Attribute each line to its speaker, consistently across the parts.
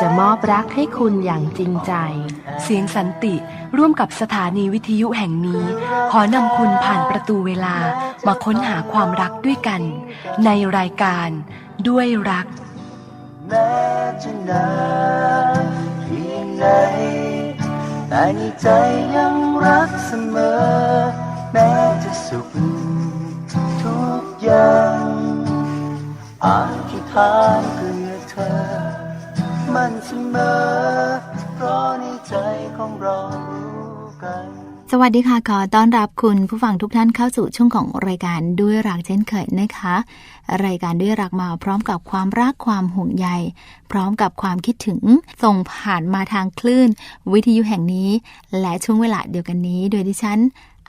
Speaker 1: จะมอบรักให้คุณอย่างจริงใจ
Speaker 2: เสียงสันติร่วมกับสถานีวิทยุแห่งนี้ ขอนำคุณผ่านประตูเวลามาค้นหาความรักด้วยกัน ในรายการด้วยรัก
Speaker 3: แม้จะนานเพียงไหนแต่ในใจยังรักเสมอ แม้จะสุขทุกอย่างอธิษฐานเพื่อเธอมันเสมอ เพราะในใจของเรารู้กัน
Speaker 4: สวัสดีค่ะ ขอต้อนรับคุณผู้ฟังทุกท่านเข้าสู่ช่วงของรายการด้วยรักเช่นเคยนะคะ รายการด้วยรักมาพร้อมกับความรักความห่วงใย พร้อมกับความคิดถึง ส่งผ่านมาทางคลื่น วิทยุแห่งนี้ และช่วงเวลาเดียวกันนี้ โดยดิฉัน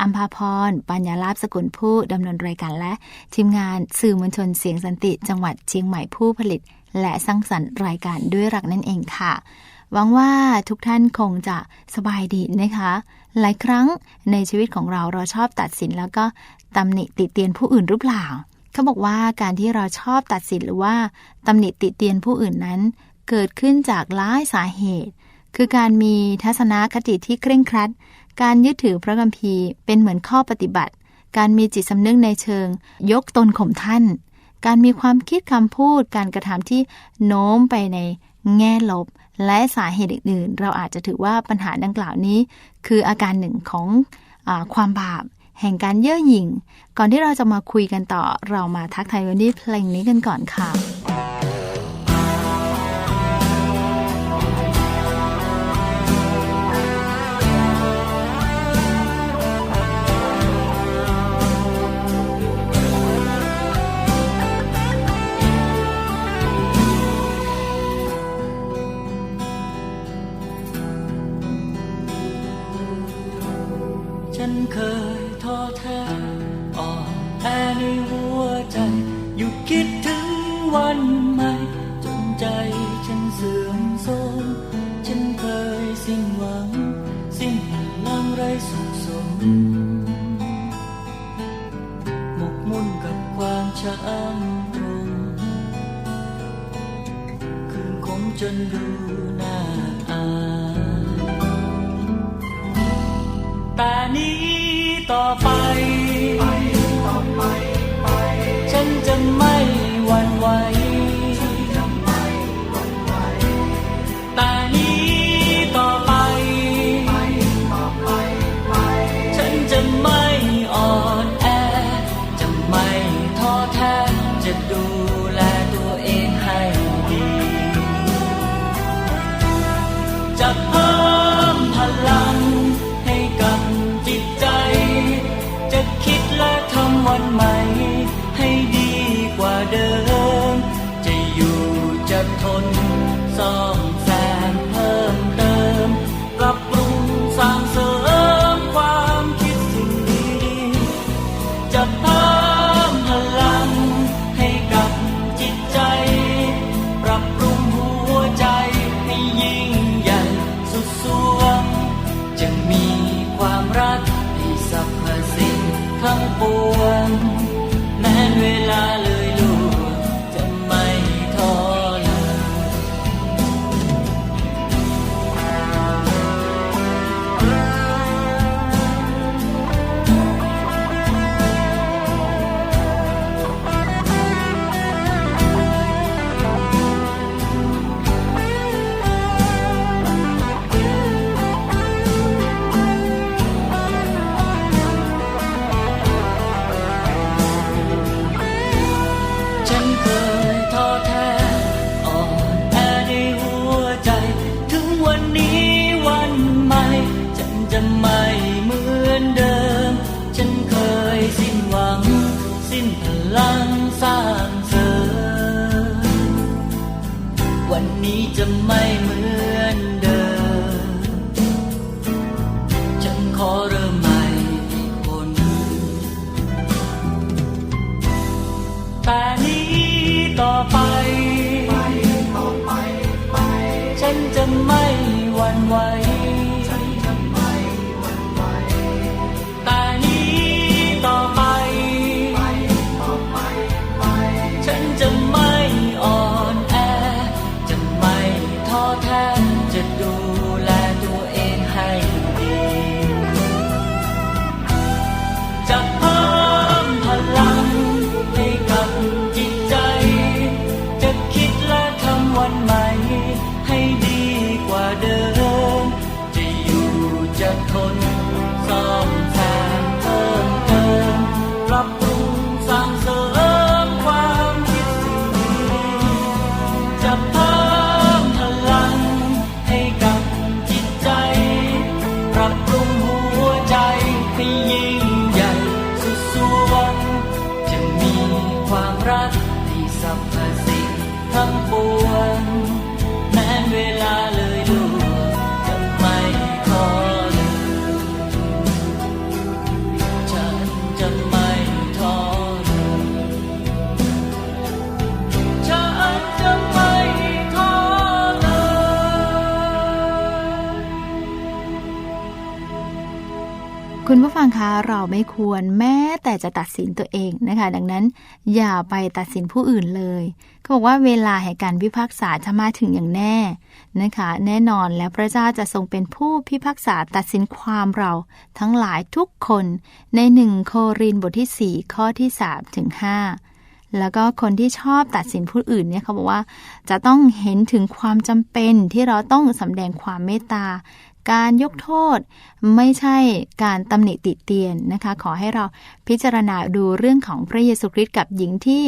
Speaker 4: อัมพาพร ปัญญาลาภสกุลผู้ดำเนินรายการและ ทีมงานสื่อมวลชนเสียงสันติ จังหวัดเชียงใหม่ผู้ผลิต และสร้างสรรค์รายการด้วยรักนั่นเองค่ะ หวังว่าทุกท่านคงจะสบายดีนะคะ หลายครั้งในชีวิตของเราเราชอบตัดสินแล้วก็ตำหนิติเตียนผู้อื่นหรือเปล่า เขาบอกว่าการที่เราชอบตัดสินหรือว่าตำหนิติเตียนผู้อื่นนั้น เกิดขึ้นจากหลายสาเหตุ คือการมีทัศนคติที่เคร่งครัด การยึดถือพระคัมภีร์เป็นเหมือนข้อปฏิบัติ การมีจิตสำนึกในเชิง ยกตนข่มท่าน การมีความคิดคำพูด การกระทำที่โน้มไปในแง่ลบ และสาเหตุอื่นๆ เราอาจจะถือว่าปัญหาดังกล่าวนี้ คืออาการหนึ่งของอความบาปแห่งการเย่อหยิ่ง ก่อนที่เราจะมาคุยกันต่อ เรามาทักทายวันนี้เพลงนี้กันก่อนค่ะ
Speaker 5: วั่นไหว คุ
Speaker 4: ณผู้ฟังคะเราไม่ควรแม้แต่จะตัดสินตัวเองนะคะ ดังนั้นอย่าไปตัดสินผู้อื่นเลยเขาบอกว่าเวลาแห่งการพิพากษาจะมาถึงอย่างแน่นะคะ แน่นอนแล้วพระเจ้าจะทรงเป็นผู้พิพากษาตัดสินความเราทั้งหลายทุกคนในหนึ่งโครินบทที่ 4 ข้อที่3ถึง5แล้วก็คนที่ชอบตัดสินผู้อื่นเนี่ยเขาบอกว่าจะต้องเห็นถึงความจำเป็นที่เราต้องสำแดงความเมตตา การยกโทษไม่ใช่การตำหนิติเตียนนะคะ ขอให้เราพิจารณาดูเรื่องของพระเยซูคริสต์กับหญิงที่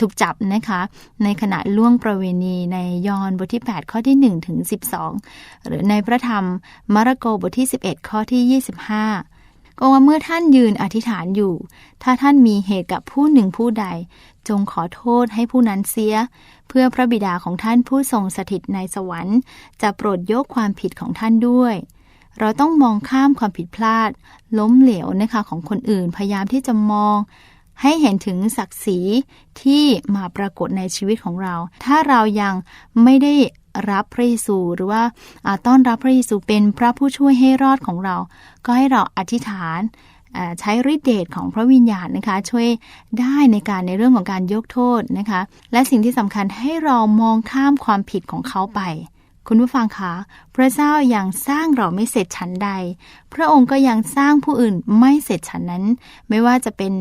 Speaker 4: ถูกจับนะคะ ในขณะล่วงประเวณีในยอห์นบทที่ 8 ข้อที่ 1 ถึง 12 หรือในพระธรรมมาระโกบทที่ 11 ข้อที่ 25ก็ว่าเมื่อท่านยืนอธิษฐานอยู่ ถ้าท่านมีเหตุกับผู้หนึ่งผู้ใด จงขอโทษให้ผู้นั้นเสีย เพื่อพระบิดาของท่านผู้ทรงสถิตในสวรรค์ จะโปรดยกความผิดของท่านด้วย เราต้องมองข้ามความผิดพลาด ล้มเหลวนะคะของคนอื่นพยายามที่จะมอง ให้เห็นถึงศักดิ์ศรีที่มาปรากฏในชีวิตของเรา ถ้าเรายังไม่ได้รับพระเยซูหรือว่าต้อนรับพระเยซูเป็นพระผู้ช่วยให้รอดของเรา ก็ให้เราอธิษฐาน ใช้ฤทธิเดชของพระวิญญาณนะคะ ช่วยได้ในการในเรื่องของการยกโทษนะคะ และสิ่งที่สำคัญให้เรามองข้ามความผิดของเขาไป คุณผู้ฟังคะพระเจ้ายัางสร้างเราไม่เสร็จชั้นใด พระองค์ก็ยังสร้างผู้อื่นไม่เสร็จฉันนั้น ไม่ว่าจะเป็น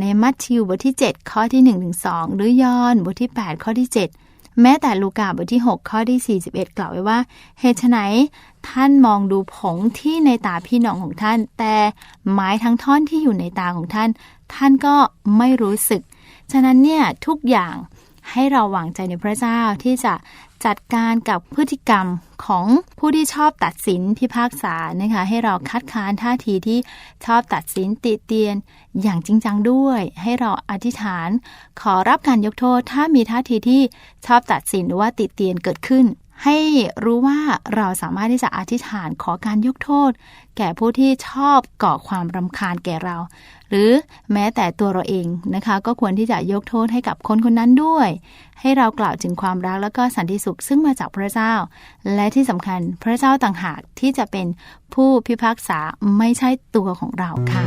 Speaker 4: ในมัทธิวบทที่ 7 ข้อที่1ถึง2หรือยอห์นบทที่ 8 ข้อที่ 7 แม้แต่ลูกาบทที่ 6 ข้อที่ 41 กล่าวไว้ว่า เหตุไนท่านมองดูผงที่ในตาพี่น้องของท่าน แต่ไม้ทั้งท่อนที่อยู่ในตาของท่าน ท่านก็ไม่รู้สึก ฉะนั้นเนี่ยทุกอย่าง ให้เราหวังใจในพระเจ้าที่จะจัดการกับพฤติกรรมของผู้ที่ชอบตัดสินพิพากษานะคะให้เราคัดค้านท่าทีที่ชอบตัดสินติเตียนอย่างจริงจังด้วย ให้เราอธิษฐาน ขอรับการยกโทษถ้ามีท่าทีที่ชอบตัดสินหรือว่าติเตียนเกิดขึ้น ให้รู้ว่าเราสามารถที่จะอธิษฐานขอการยกโทษ แก่ผู้ที่ชอบก่อความรำคาญแก่เรา หรือแม้แต่ตัวเราเองนะคะ ก็ควรที่จะยกโทษให้กับคนคนนั้นด้วย ให้เรากล่าวถึงความรักแล้วก็สันติสุขซึ่งมาจากพระเจ้า และที่สำคัญพระเจ้าต่างหากที่จะเป็นผู้พิพากษาไม่ใช่ตัวของเราค่ะ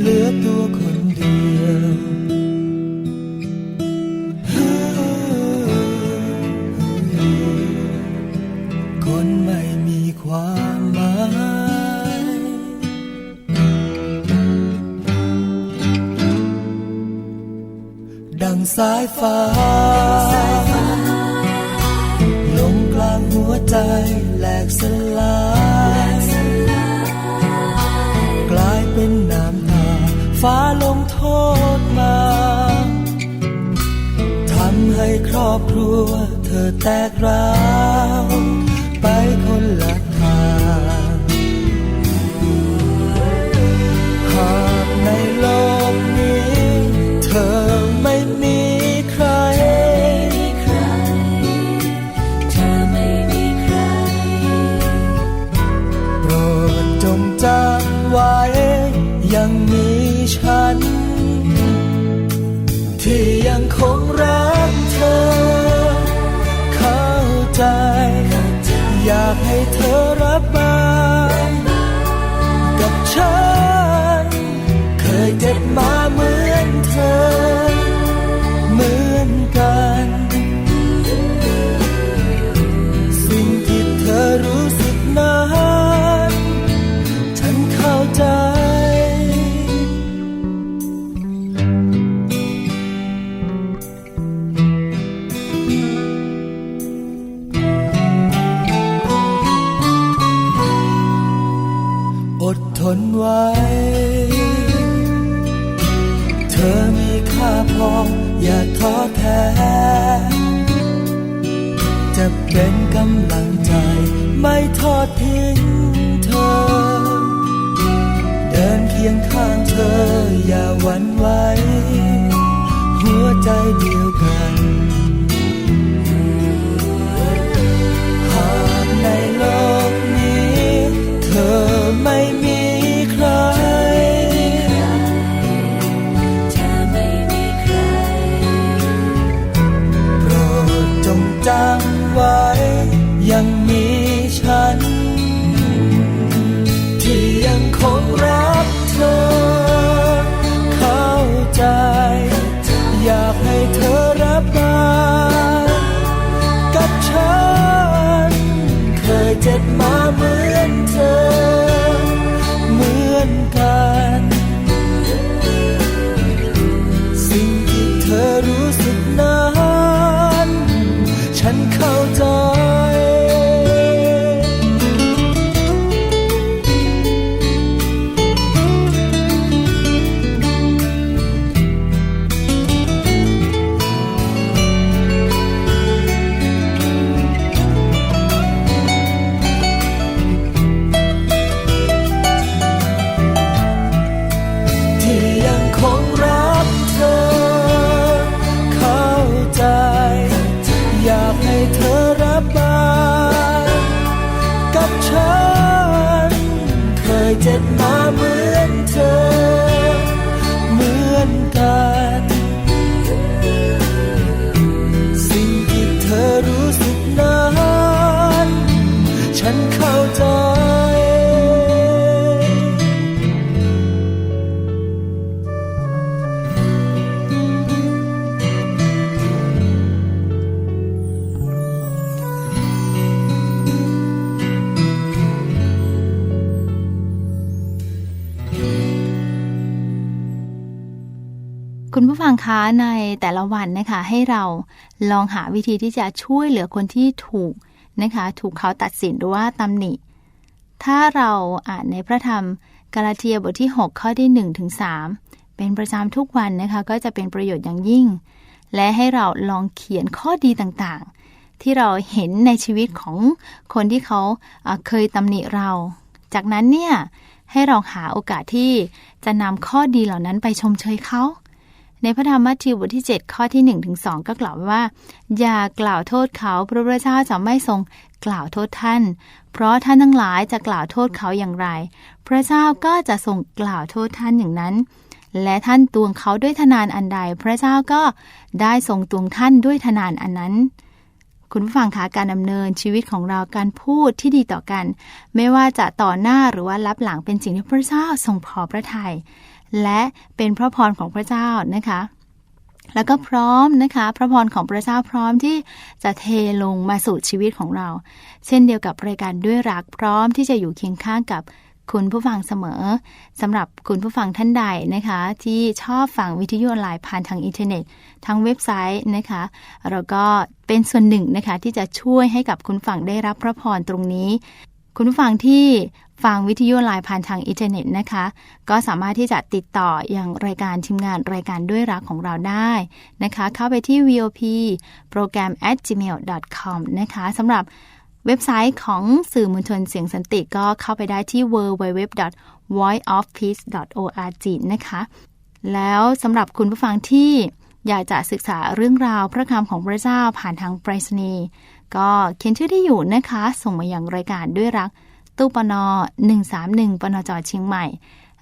Speaker 6: เหลือตัวคนเดียวคนไม่มีความหมายดังสายฟ้า
Speaker 4: คุณผู้ฟังคะในแต่ละวันนะคะ ให้เราลองหาวิธีที่จะช่วยเหลือคนที่ถูกนะคะ ถูกเขาตัดสินหรือว่าตำหนิ ถ้าเราอ่านในพระธรรมกาลาเทียบทที่ 6 ข้อที่1ถึง3เป็นประจำทุกวันนะคะ ก็จะเป็นประโยชน์อย่างยิ่ง และให้เราลองเขียนข้อดีต่างๆ ที่เราเห็นในชีวิตของคนที่เขาอ่าเคยตำหนิเรา จากนั้นเนี่ยให้เราหาโอกาสที่จะนำข้อดีเหล่านั้นไปชมเชยเขา ในพระธรรมมัทธิวบทที่ 7 ข้อที่1ถึง2ก็กล่าวไว้ว่า อย่ากล่าวโทษเขาเพราะพระเจ้าจะไม่ทรงกล่าวโทษท่าน เพราะท่านทั้งหลายจะกล่าวโทษเขาอย่างไร พระเจ้าก็จะทรงกล่าวโทษท่านอย่างนั้น และท่านตวงเขาด้วยทนานอันใด พระเจ้าก็ได้ทรงตวงท่านด้วยทนานอันนั้นคุณผู้ฟังคะการดำเนินชีวิตของเราการพูดที่ดีต่อกัน ไม่ว่าจะต่อหน้าหรือว่ารับหลังเป็นสิ่งที่พระเจ้าทรงพอพระทยัย และเป็นพระพรของพระเจ้านะคะแล้วก็พร้อมนะคะ พระพรของพระเจ้าพร้อมที่จะเทลงมาสู่ชีวิตของเรา เช่นเดียวกับรายการด้วยรักพร้อมที่จะอยู่เคียงข้างกับคุณผู้ฟังเสมอสำหรับคุณผู้ฟังท่านใดนะคะ ที่ชอบฟังวิทยุออนไลน์ผ่านทางอินเทอร์เน็ตทางเว็บไซต์นะคะเราก็เป็นส่วนหนึ่งนะคะที่จะช่วยให้กับคุณฟังได้รับพระพรตรงนี้ คุณผู้ฟังที่ฟังวิทยุออนไลน์ผ่านทางอินเทอร์เน็ตนะคะ ก็สามารถที่จะติดต่ออย่างรายการทีมงานรายการด้วยรักของเราได้นะคะ เข้าไปที่ VOP โปรแกรม at gmail com นะคะสำหรับเว็บไซต์ของสื่อมวลชนเสียงสันติก็เข้าไปได้ที่ www.voiceofpeace.org นะคะ แล้วสำหรับคุณผู้ฟังที่อยากจะศึกษาเรื่องราวพระคำของพระเจ้าผ่านทางไปรษณีย์ ก็เขียนชื่อที่อยู่นะคะ ส่งมาอย่างรายการด้วยรัก ตู้ปน131ปนจเชียงใหม่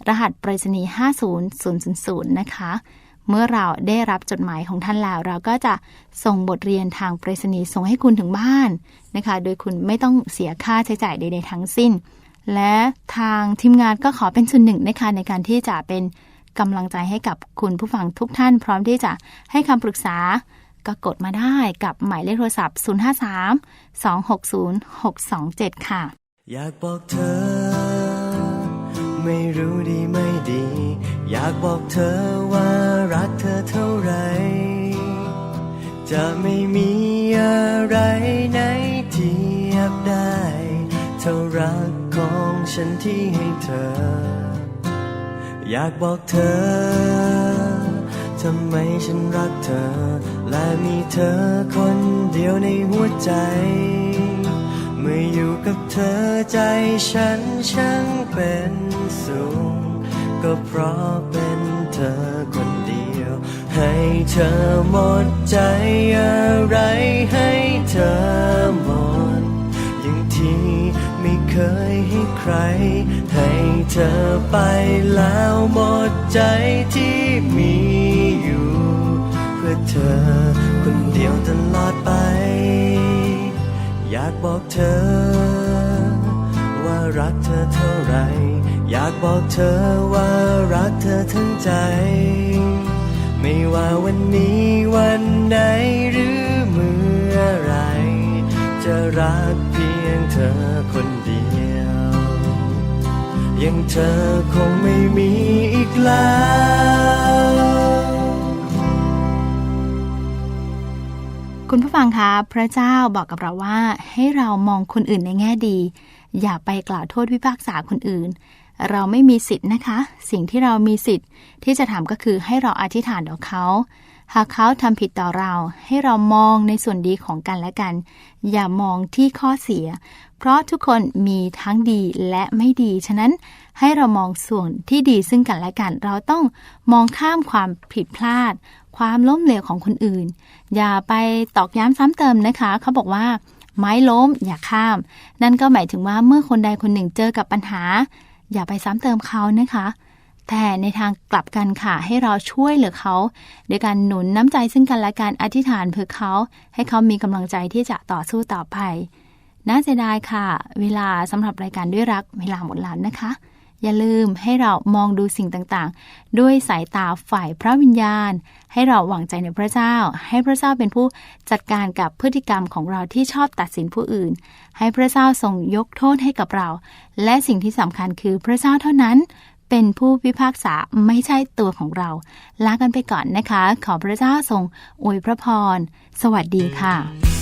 Speaker 4: รหัสไปรษณีย์50000 นะคะ เมื่อเราได้รับจดหมายของท่านแล้ว เราก็จะส่งบทเรียนทางไปรษณีย์ส่งให้คุณถึงบ้านนะคะ โดยคุณไม่ต้องเสียค่าใช้จ่ายใดๆทั้งสิ้น และทางทีมงานก็ขอเป็นส่วนหนึ่งนะคะในการที่จะเป็นกำลังใจให้กับคุณผู้ฟังทุกท่าน พร้อมที่จะให้คำปรึกษา ก็กดมาได้กับหมายเลขโทรศัพท์ 053 260 627 ค่ะ
Speaker 7: อยากบอกเธอ ไม่รู้ดีไม่ดี อยากบอกเธอว่ารักเธอเท่าไร จะไม่มีอะไรไหนเทียบได้ เท่ารักของฉันที่ให้เธอ อยากบอกเธอ ทำไมฉันรักเธอ และมีเธอคนเดียวในหัวใจ เมื่ออยู่กับเธอใจฉันช่างเป็นสุขก็เพราะเป็นเธอคนเดียว ให้เธอหมดใจอะไรให้เธอหมด เคยให้ใคร ให้เธอไปแล้วหมดใจที่มีอยู่ เพื่อเธอคนเดียวตลอดไป อยากบอกเธอ ว่ารักเธอเท่าไร อยากบอกเธอว่ารักเธอทั้งใจ ไม่ว่าวันนี้วันไหนหรือเมื่อไร จะรักเพียงเธอคน ยังเธอคงไม่มีอีกแล้ว
Speaker 4: คุณผู้ฟังคะพระเจ้าบอกกับเราว่าให้เรามองคนอื่นในแง่ดี อย่าไปกล่าวโทษวิพากษาคนอื่น เราไม่มีสิทธิ์นะคะ สิ่งที่เรามีสิทธิ์ที่จะทำก็คือให้เราอธิษฐานต่อเขา หากเขาทำผิดต่อเรา ให้เรามองในส่วนดีของกันและกัน อย่ามองที่ข้อเสีย เพราะทุกคนมีทั้งดีและไม่ดี ฉะนั้นให้เรามองส่วนที่ดีซึ่งกันและกัน เราต้องมองข้ามความผิดพลาด ความล้มเหลวของคนอื่น อย่าไปตอกย้ำซ้ำเติมนะคะ เขาบอกว่าไม้ล้มอย่าข้าม นั่นก็หมายถึงว่าเมื่อคนใดคนหนึ่งเจอกับปัญหา อย่าไปซ้ำเติมเขานะคะ แต่ในทางกลับกันค่ะ ให้เราช่วยเหลือเขาโดยการหนุนน้ำใจซึ่งกันและการอธิษฐานเพื่อเขา ให้เขามีกำลังใจที่จะต่อสู้ต่อไป น่าเสียดายค่ะ เวลาสำหรับรายการด้วยรักเวลาหมดแล้วนะคะ อย่าลืมให้เรามองดูสิ่งต่างๆ ด้วยสายตาฝ่ายพระวิญญาณ ให้เราหวังใจในพระเจ้า ให้พระเจ้าเป็นผู้จัดการกับพฤติกรรมของเราที่ชอบตัดสินผู้อื่น ให้พระเจ้าทรงยกโทษให้กับเรา และสิ่งที่สำคัญคือพระเจ้าเท่านั้นเป็นผู้พิพากษาไม่ใช่ตัวของเรา ลากันไปก่อนนะคะ ขอพระเจ้าทรงอวยพระพร สวัสดีค่ะ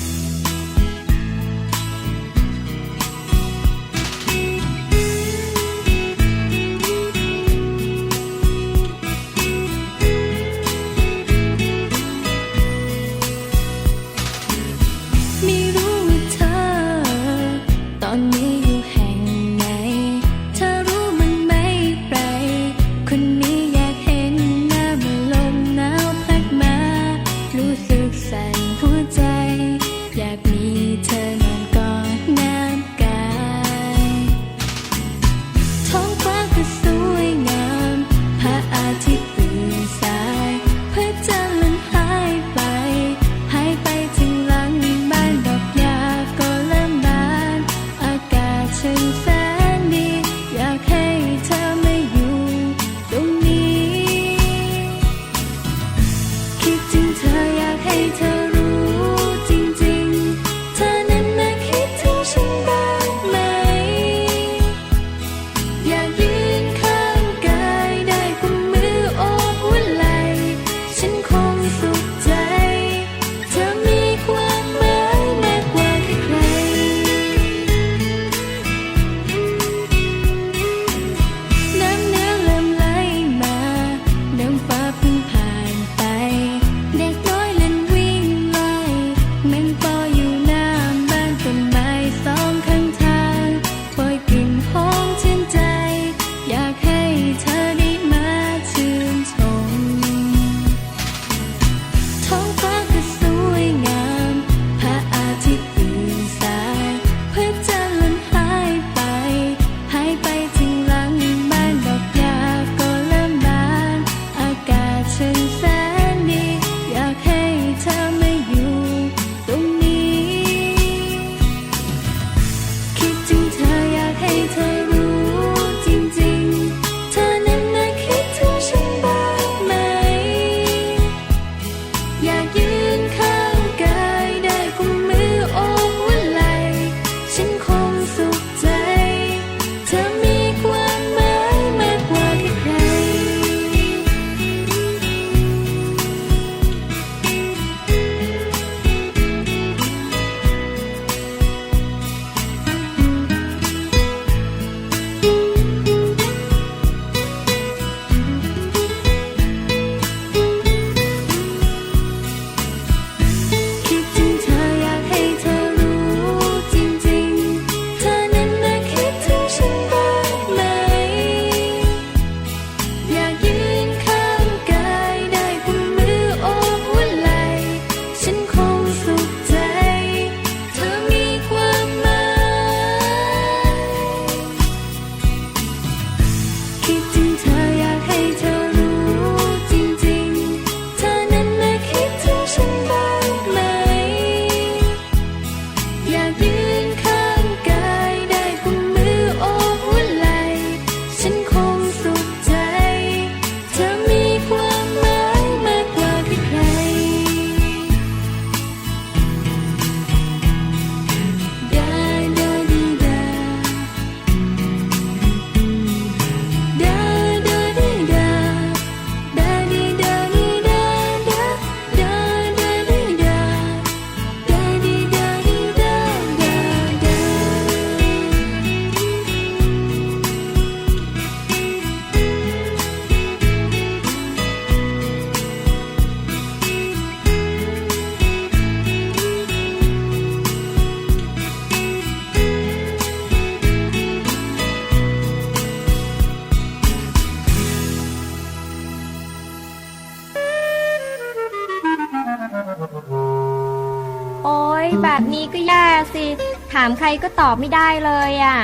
Speaker 8: ตอบไม่ได้เลยอะ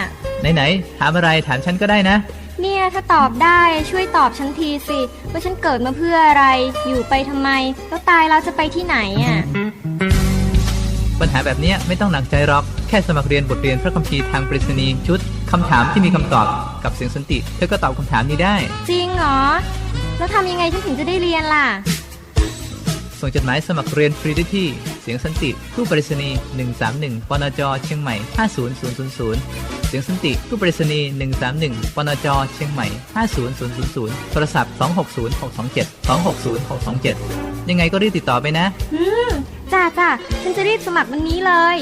Speaker 9: ไหนๆถามอะไรถามฉันก็ได้นะ
Speaker 8: เนี่ยถ้าตอบได้ช่วยตอบฉันทีสิ ว่าฉันเกิดมาเพื่ออะไร อยู่ไปทำไม แล้วตายแล้วจะไปที่ไหนอะ
Speaker 9: ปัญหาแบบเนี้ยไม่ต้องหนักใจหรอก แค่สมัครเรียนบทเรียนพระคัมภีร์ทางปริศนีย์ชุดคำถามที่มีคำตอบกับเสียงสันติ เธอก็ตอบคำถามนี้ได้
Speaker 8: จริงเหรอ แล้วทำยังไงฉันถึงจะได้เรียนล่ะ
Speaker 9: ส่งจดหมายสมัครเรียนฟรีได้ที่ เสียงสันติผู้ปริศนีย์131ปนจเชียงใหม่ 50000 เสียงสันติผู้ปริศนีย์131ปนจเชียงใหม่ 50000 โทรศัพท์ 260627 260627 ยังไงก็รีบติดต่อไปนะ
Speaker 8: อืมจ้าจ้าฉันจะรีบสมัครวันนี้เลย